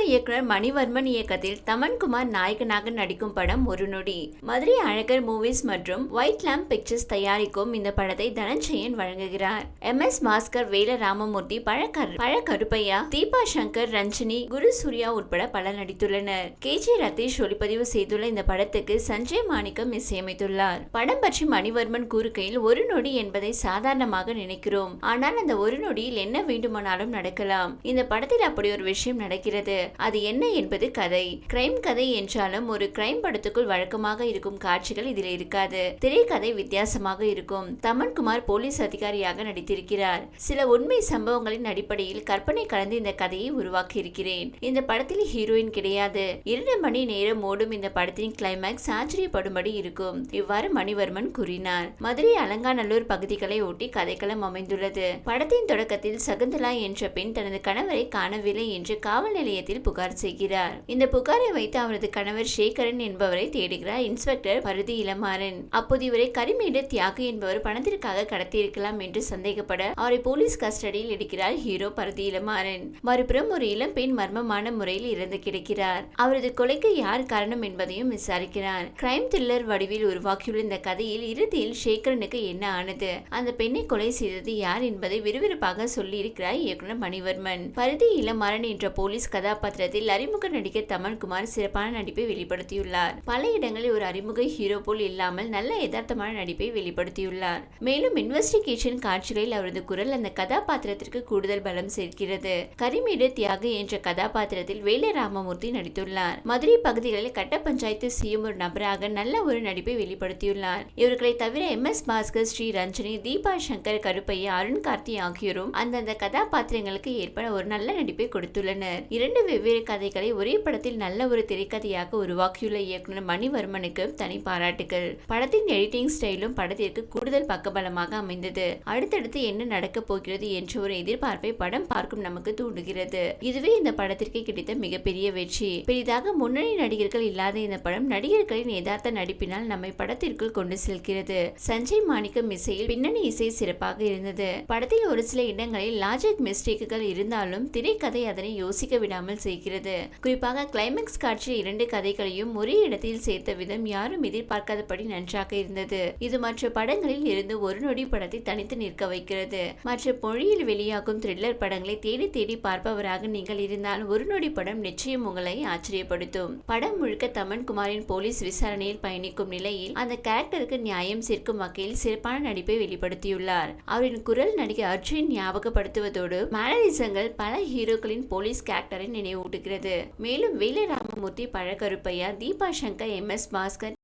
இயக்குனர் மணிவர்மன் இயக்கத்தில் தமன்குமார் நாயகனாக நடிக்கும் படம் ஒரு நொடி. மதுரை அழகர் மூவிஸ் மற்றும் ஒயிட் லேம்ப் பிக்சர்ஸ் தயாரிக்கும் இந்த படத்தை தனஞ்சயன் வழங்குகிறார். எம். எஸ். பாஸ்கர் வேல ராமமூர்த்தி பழக்கர் பழக்கருப்பையா தீபா சங்கர் ரஞ்சினி குரு சூர்யா உட்பட பலர் நடித்துள்ளனர். கே. ஜி. ரதீஷ் ஒளிப்பதிவு செய்துள்ள இந்த படத்துக்கு சஞ்சய் மாணிக்கம் இசையமைத்துள்ளார். படம் பற்றி மணிவர்மன் கூறுகையில் ஒரு நொடி என்பதை சாதாரணமாக நினைக்கிறோம். ஆனால் அந்த ஒரு நொடியில் என்ன வேண்டுமானாலும் நடக்கலாம். இந்த படத்தில் அப்படி ஒரு விஷயம் நடக்கிறது. அது என்ன என்பது கதை. கிரைம் கதை என்றாலும் ஒரு கிரைம் படத்துக்குள் வழக்கமாக இருக்கும் காட்சிகள் இதில் இருக்காது. திரைக்கதை வித்தியாசமாக இருக்கும். தமன்குமார் போலீஸ் அதிகாரியாக நடித்திருக்கிறார். சில உண்மை சம்பவங்களின் அடிப்படையில் கற்பனை கலந்து இந்த கதையை உருவாக்கி இருக்கிறேன். இந்த படத்தில் ஹீரோயின் கிடையாது. இரண்டு மணி நேரம் ஓடும் இந்த படத்தின் கிளைமேக்ஸ் ஆச்சரியப்படும்படி இருக்கும். இவ்வாறு மணிவர்மன் கூறினார். மதுரை அலங்காநல்லூர் பகுதிகளை ஒட்டி கதைக்களம் அமைந்துள்ளது. படத்தின் தொடக்கத்தில் சகுந்தலா என்ற பெண் தனது கணவரை காணவில்லை என்று காவல் நிலையத்தில் புகார் செய்கிறார். இந்த புகாரை வைத்து அவரது கணவர் சேகரன் என்பவரை தேடுகிறார். இன்ஸ்பெக்டர் பருதி இளமாறன். அப்போது இவரை கரிமேடு தியாகு என்பவர் பணத்திற்காக கடத்தியிருக்கலாம் என்று சந்தேகப்பட அவரை போலீஸ் கஸ்டடியில் எடுக்கிறார் ஹீரோ பருதி இளமாறன். மறுபுறம் ஒரு இளம் பெண் மர்மமான முறையில் இறந்து கிடக்கிறார். அவரது கொலைக்கு யார் காரணம் என்பதையும் விசாரிக்கிறார். கிரைம் த்ரில்லர் வடிவில் உருவாக்கியுள்ள இந்த கதையில் இறுதியில் சேகரனுக்கு என்ன ஆனது? அந்த பெண்ணை கொலை செய்தது யார் என்பதை விறுவிறுப்பாக சொல்லியிருக்கிறார் இயக்குனர் மணிவர்மன். பருதி இளமாறன் என்ற போலீஸ் கதாபாத்திரம் கதாபாத்திரத்தில் அறிமுக நடிகர் தமன்குமார் சிறப்பான நடிப்பை வெளிப்படுத்தியுள்ளார். பல இடங்களில் ஒரு அறிமுக ஹீரோ போல் இல்லாமல் நல்ல யதார்த்தமான நடிப்பை வெளிப்படுத்தியுள்ளார். மேலும் இன்வெஸ்டிகேஷன் காட்சிகளில் அவரது குரல் அந்த கதாபாத்திரத்திற்கு கூடுதல் பலம் சேர்க்கிறது. கரிமீடு தியாக என்ற கதாபாத்திரத்தில் வேலை ராமமூர்த்தி நடித்துள்ளார். மதுரை பகுதிகளில் கட்ட பஞ்சாயத்து செய்யும் ஒரு நபராக நல்ல ஒரு நடிப்பை வெளிப்படுத்தியுள்ளார். இவர்களை தவிர எம். எஸ். பாஸ்கர் ஸ்ரீ ரஞ்சனி தீபா சங்கர் கருப்பையா அருண் கார்த்தி ஆகியோரும் அந்தந்த கதாபாத்திரங்களுக்கு ஏற்பட ஒரு நல்ல நடிப்பை கொடுத்துள்ளனர். இரண்டு வெவ்வேறு கதைகளை ஒரே படத்தில் நல்ல ஒரு திரைக்கதையாக உருவாக்கியுள்ள இயக்குனர் மணிவர்மனுக்கு தனி பாராட்டுகள் படத்தின் எடிட்டிங் ஸ்டைலும் படத்திற்கு கூடுதல் பக்கபலமாக அமைந்தது. அடுத்தடுத்து என்ன நடக்கப் போகிறது என்ற ஒரு எதிர்பார்ப்பை படம் பார்க்கும் நமக்கு தூண்டுகிறது. இதுவே இந்த படத்திற்கு கிடைத்த மிகப்பெரிய வெற்றி. பெரிதாக முன்னணி நடிகர்கள் இல்லாத இந்த படம் நடிகர்களின் யதார்த்த நடிப்பினால் நம்மை படத்திற்குள் கொண்டு செல்கிறது. சஞ்சய் மாணிக்கம் இசையில் பின்னணி இசை சிறப்பாக இருந்தது. படத்தில் ஒரு சில இடங்களில் லாஜிக் மிஸ்டேக்குகள் இருந்தாலும் திரைக்கதை அதனை யோசிக்க விடாமல் செய்கிறது. குறிப்பாக கிளைமேக்ஸ் காட்சி இரண்டு கதைகளையும் ஒரே இடத்தில் சேர்த்த விதம் யாரும் எதிர்பார்க்காதபடி நன்றாக இருந்தது. இது மற்ற படங்களில் இருந்து ஒரு நொடி படத்தை தனித்து நிற்க வைக்கிறது. மற்ற மொழியில் வெளியாகும் த்ரில்லர் படங்களை தேடி தேடி பார்ப்பவராக நீங்கள் இருந்தால் ஒரு நொடி படம் நிச்சயம் உங்களை ஆச்சரியப்படுத்தும். படம் முழுக்க தமன்குமாரின் போலீஸ் விசாரணையில் பயணிக்கும் நிலையில் அந்த கேரக்டருக்கு நியாயம் சேர்க்கும் வகையில் சிறப்பான நடிப்பை வெளிப்படுத்தியுள்ளார். அவரின் குரல் நடிகை அர்ஜுன் ஞாபகப்படுத்துவதோடு மேனரிசங்கள் பல ஹீரோக்களின் போலீஸ் கேரக்டரை நினைவூட்டுகிறது மேலும் வேலை Ramamoorthy Pazhakaruppaiah Deepa Shankar M. S. Bhaskar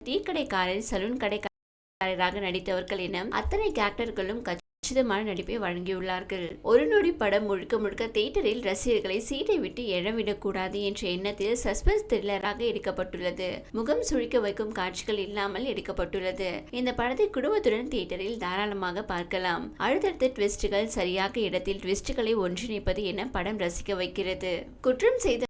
tea கடைக்காரர் சலூன் கடைக்காரராக நடித்தவர்கள் என அத்தனை கேரக்டர்களும் கச்சிதமான நடிப்பை வழங்கியுள்ளார்கள். ஒரு நொடி படம் முழுக்க முழுக்க தியேட்டரில் ரசிகர்களை சீட்டை விட்டு எழவிடக்கூடாது என்ற எண்ணத்தில் சஸ்பென்ஸ் த்ரில்லராக எடுக்கப்பட்டுள்ளது. முகம் சுழிக்க வைக்கும் காட்சிகள் இல்லாமல் எடுக்கப்பட்டுள்ளது. இந்த படத்தை குடும்பத்துடன் தியேட்டரில் தாராளமாக பார்க்கலாம். அடுத்தடுத்த ட்விஸ்டுகள் சரியாக இடத்தில் ட்விஸ்டுகளை ஒன்றிணைப்பது என படம் ரசிக்க வைக்கிறது. குற்றம் செய்த